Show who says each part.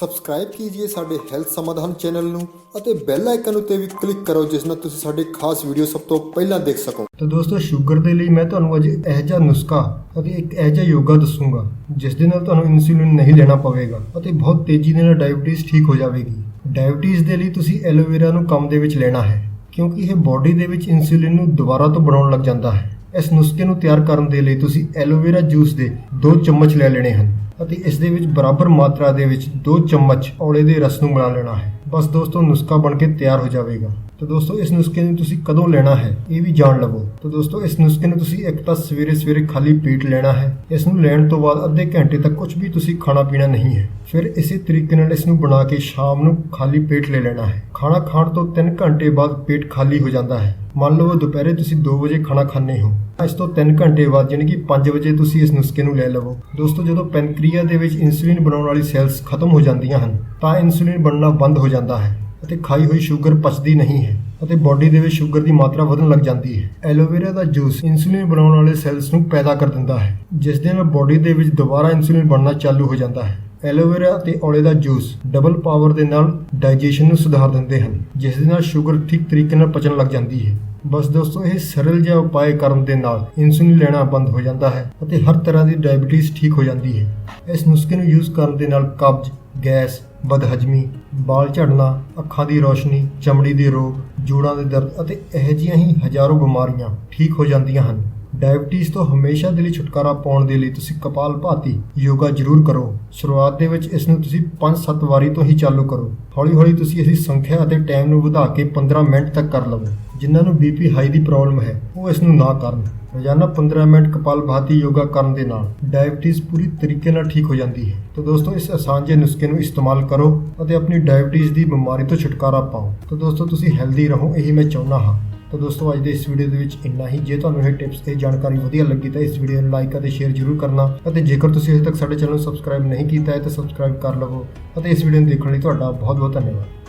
Speaker 1: Subscribe ਕੀजिए ਸਾਡੇ health ਸਮਾਧਾਨ channel ਨੂੰ ਅਤੇ ਬੈਲ ਆਈਕਨ ਉੱਤੇ ਵੀ ਕਲਿੱਕ ਕਰੋ, ਜਿਸ ਨਾਲ ਤੁਸੀਂ ਸਾਡੇ ਖਾਸ ਵੀਡੀਓ ਸਭ ਤੋਂ ਪਹਿਲਾਂ ਦੇਖ ਸਕੋ।
Speaker 2: ਤਾਂ ਦੋਸਤੋ ਸ਼ੂਗਰ ਦੇ ਲਈ ਮੈਂ ਤੁਹਾਨੂੰ ਅੱਜ ਇਹ ਜਿਹਾ ਨੁਸਖਾ ਅਤੇ ਇੱਕ ਇਹ ਜਿਹਾ ਯੋਗਾ ਦੱਸੂਗਾ, ਜਿਸ ਦੇ ਨਾਲ ਤੁਹਾਨੂੰ ਇਨਸੂਲਿਨ ਨਹੀਂ ਲੈਣਾ ਪਵੇਗਾ ਅਤੇ ਬਹੁਤ ਤੇਜ਼ੀ ਦੇ ਨਾਲ ਡਾਇਬੀਟੀਜ਼ ਠੀਕ ਹੋ ਜਾਵੇਗੀ। ਡਾਇਬੀਟੀਜ਼ ਦੇ ਲਈ ਤੁਸੀਂ ਐਲੋਵੇਰਾ ਨੂੰ ਕੰਮ ਦੇ ਵਿੱਚ ਲੈਣਾ ਹੈ, ਕਿਉਂਕਿ ਇਹ ਬਾਡੀ ਦੇ ਵਿੱਚ ਇਨਸੂਲਿਨ ਨੂੰ ਦੁਬਾਰਾ ਤੋਂ ਬਣਾਉਣ ਲੱਗ ਜਾਂਦਾ ਹੈ। ਇਸ ਨੁਸਖੇ ਨੂੰ ਤਿਆਰ ਕਰਨ ਦੇ ਲਈ ਤੁਸੀਂ ਐਲੋਵੇਰਾ ਜੂਸ ਦੇ 2 ਚਮਚ ਲੈ ਲੈਣੇ ਹਨ। ਅਤੇ ਇਸ ਦੇ ਵਿੱਚ ਬਰਾਬਰ ਮਾਤਰਾ ਦੇ ਵਿੱਚ 2 ਚਮਚ ਔਲੇ ਦੇ ਰਸ ਨੂੰ ਮਿਲਾ ਲੈਣਾ ਹੈ। ਬਸ ਦੋਸਤੋ, ਨੁਸਖਾ ਬਣ ਕੇ ਤਿਆਰ ਹੋ ਜਾਵੇਗਾ। ਤਾਂ ਦੋਸਤੋ, ਇਸ ਨੁਸਖੇ ਨੂੰ ਤੁਸੀਂ ਕਦੋਂ ਲੈਣਾ ਹੈ? ਇਹ ਵੀ ਜਾਣ ਲਵੋ। ਤਾਂ ਦੋਸਤੋ, ਇਸ ਨੁਸਖੇ ਨੂੰ ਤੁਸੀਂ ਇੱਕ ਤਾਂ ਸਵੇਰੇ ਸਵੇਰੇ ਖਾਲੀ ਪੇਟ ਲੈਣਾ ਹੈ। ਇਸ ਨੂੰ ਲੈਣ ਤੋਂ ਬਾਅਦ ਅੱਧੇ ਘੰਟੇ ਤੱਕ ਕੁਝ ਵੀ ਤੁਸੀਂ ਖਾਣਾ ਪੀਣਾ ਨਹੀਂ ਹੈ। ਫਿਰ ਇਸੇ ਤਰੀਕੇ ਨਾਲ ਇਸ ਨੂੰ ਬਣਾ ਕੇ ਸ਼ਾਮ ਨੂੰ ਖਾਲੀ ਪੇਟ ਲੈ ਲੈਣਾ ਹੈ। ਖਾਣਾ ਖਾਣ ਤੋਂ 3 ਘੰਟੇ ਬਾਅਦ ਪੇਟ ਖਾਲੀ ਹੋ ਜਾਂਦਾ ਹੈ। ਮੰਨ ਲਓ, ਦੁਪਹਿਰੇ ਤੁਸੀਂ 2 ਵਜੇ ਖਾਣਾ ਖਾਂਦੇ ਹੋ। ਇਸ ਤੋਂ 3 ਘੰਟੇ ਬਾਅਦ ਯਾਨੀ ਕਿ 5 ਵਜੇ ਤੁਸੀਂ ਇਸ ਨੁਸਖੇ ਨੂੰ ਲੈ ਲਵੋ। ਦੋਸਤੋ, ਜਦੋਂ ਪੈਨਕ੍ਰੀਆ ਦੇ ਵਿੱਚ ਇਨਸੂਲਿਨ ਬਣਾਉਣ ਵਾਲੀ ਸੈਲਸ ਖਤਮ ਹੋ ਜਾਂਦੀਆਂ ਹਨ, ਤਾਂ ਇਨਸੂਲਿਨ ਬਣਨਾ ਬੰਦ ਹੋ ਜਾਂਦਾ ਹੈ। ਅਤੇ ਖਾਈ ਹੋਈ ਸ਼ੂਗਰ ਪਚਦੀ ਨਹੀਂ ਹੈ ਅਤੇ ਬਾਡੀ ਦੇ ਵਿੱਚ ਸ਼ੂਗਰ ਦੀ ਮਾਤਰਾ ਵਧਣ ਲੱਗ ਜਾਂਦੀ ਹੈ। ਐਲੋਵੇਰਾ ਦਾ ਜੂਸ ਇਨਸੂਲਿਨ ਬਣਾਉਣ ਵਾਲੇ ਸੈੱਲਸ ਨੂੰ ਪੈਦਾ ਕਰ ਦਿੰਦਾ ਹੈ, ਜਿਸ ਦੇ ਨਾਲ ਬਾਡੀ ਦੇ ਵਿੱਚ ਦੁਬਾਰਾ ਇਨਸੂਲਿਨ ਬਣਨਾ ਚਾਲੂ ਹੋ ਜਾਂਦਾ ਹੈ। ਐਲੋਵੇਰਾ ਅਤੇ ਔਲੇ ਦਾ ਜੂਸ ਡਬਲ ਪਾਵਰ ਦੇ ਨਾਲ ਡਾਈਜੈਸ਼ਨ ਨੂੰ ਸੁਧਾਰ ਦਿੰਦੇ ਹਨ, ਜਿਸ ਦੇ ਨਾਲ ਸ਼ੂਗਰ ਠੀਕ ਤਰੀਕੇ ਨਾਲ ਪਚਣ ਲੱਗ ਜਾਂਦੀ ਹੈ। ਬਸ ਦੋਸਤੋ, ਇਹ ਸਰਲ ਜਿਹਾ ਉਪਾਅ ਕਰਨ ਦੇ ਨਾਲ ਇਨਸੂਲਿਨ ਲੈਣਾ ਬੰਦ ਹੋ ਜਾਂਦਾ ਹੈ ਅਤੇ ਹਰ ਤਰ੍ਹਾਂ ਦੀ ਡਾਇਬੀਟੀਜ਼ ਠੀਕ ਹੋ ਜਾਂਦੀ ਹੈ। ਇਸ ਨੁਸਖੇ ਨੂੰ ਯੂਜ਼ ਕਰਨ ਦੇ ਨਾਲ ਕਬਜ਼, ਗੈਸ ਬਦਹਜਮੀ, ਬਾਲ ਝੜਨਾ, ਅੱਖਾਂ ਦੀ ਰੋਸ਼ਨੀ, ਚਮੜੀ ਦੇ ਰੋਗ, ਜੋੜਾਂ ਦੇ ਦਰਦ ਅਤੇ ਇਹੋ ਜਿਹੀਆਂ ਹੀ ਹਜ਼ਾਰੋਂ ਬਿਮਾਰੀਆਂ ਠੀਕ ਹੋ ਜਾਂਦੀਆਂ ਹਨ। ਡਾਇਬੀਟੀਜ਼ ਤੋਂ ਹਮੇਸ਼ਾ ਦੇ ਲਈ ਛੁਟਕਾਰਾ ਪਾਉਣ ਦੇ ਲਈ ਤੁਸੀਂ ਕਪਾਲ ਭਾਤੀ ਯੋਗਾ ਜ਼ਰੂਰ ਕਰੋ। ਸ਼ੁਰੂਆਤ ਦੇ ਵਿੱਚ ਇਸ ਨੂੰ ਤੁਸੀਂ 5-7 ਵਾਰੀ ਤੋਂ ਹੀ ਚਾਲੂ ਕਰੋ। ਹੌਲੀ-ਹੌਲੀ ਤੁਸੀਂ ਇਸ ਦੀ ਸੰਖਿਆ ਅਤੇ ਟਾਈਮ ਨੂੰ ਵਧਾ ਕੇ 15 ਮਿੰਟ ਤੱਕ ਕਰ ਲਵੋ। ਜਿਨ੍ਹਾਂ ਨੂੰ ਬੀਪੀ ਹਾਈ ਦੀ ਪ੍ਰੋਬਲਮ ਹੈ, ਉਹ ਇਸ ਨੂੰ ਨਾ ਕਰਨ। ਰੋਜ਼ਾਨਾ 15 ਮਿੰਟ ਕਪਾਲ ਭਾਤੀ ਯੋਗਾ ਕਰਨ ਦੇ ਨਾਲ ਡਾਇਬੀਟੀਜ਼ ਪੂਰੀ ਤਰੀਕੇ ਨਾਲ ਠੀਕ ਹੋ ਜਾਂਦੀ ਹੈ। ਤਾਂ ਦੋਸਤੋ, ਇਸ ਆਸਾਨ ਜਿਹੇ ਨੁਸਖੇ ਨੂੰ ਇਸਤੇਮਾਲ ਕਰੋ ਅਤੇ ਆਪਣੀ ਡਾਇਬੀਟੀਜ਼ ਦੀ ਬਿਮਾਰੀ ਤੋਂ ਛੁਟਕਾਰਾ ਪਾਓ। ਤਾਂ ਦੋਸਤੋ, ਤੁਸੀਂ ਹੈਲਦੀ ਰਹੋ, ਇਹੀ ਮੈਂ ਚਾਹੁੰਦਾ ਹਾਂ। ਤਾਂ ਦੋਸਤੋ, ਅੱਜ ਦੇ ਇਸ ਵੀਡੀਓ ਦੇ ਵਿੱਚ ਇੰਨਾ ਹੀ। ਜੇ ਤੁਹਾਨੂੰ ਇਹ ਟਿਪਸ ਤੇ ਜਾਣਕਾਰੀ ਵਧੀਆ ਲੱਗੀ, ਤਾਂ ਇਸ ਵੀਡੀਓ ਨੂੰ ਲਾਈਕ ਅਤੇ ਸ਼ੇਅਰ ਜ਼ਰੂਰ ਕਰਨਾ। ਅਤੇ ਜੇਕਰ ਤੁਸੀਂ ਅਜੇ ਤੱਕ ਸਾਡੇ ਚੈਨਲ ਨੂੰ ਸਬਸਕ੍ਰਾਈਬ ਨਹੀਂ ਕੀਤਾ ਹੈ, ਤਾਂ ਸਬਸਕ੍ਰਾਈਬ ਕਰ ਲਵੋ। ਅਤੇ ਇਸ ਵੀਡੀਓ ਨੂੰ ਦੇਖਣ ਲਈ ਤੁਹਾਡਾ ਬਹੁਤ ਬਹੁਤ ਧੰਨਵਾਦ।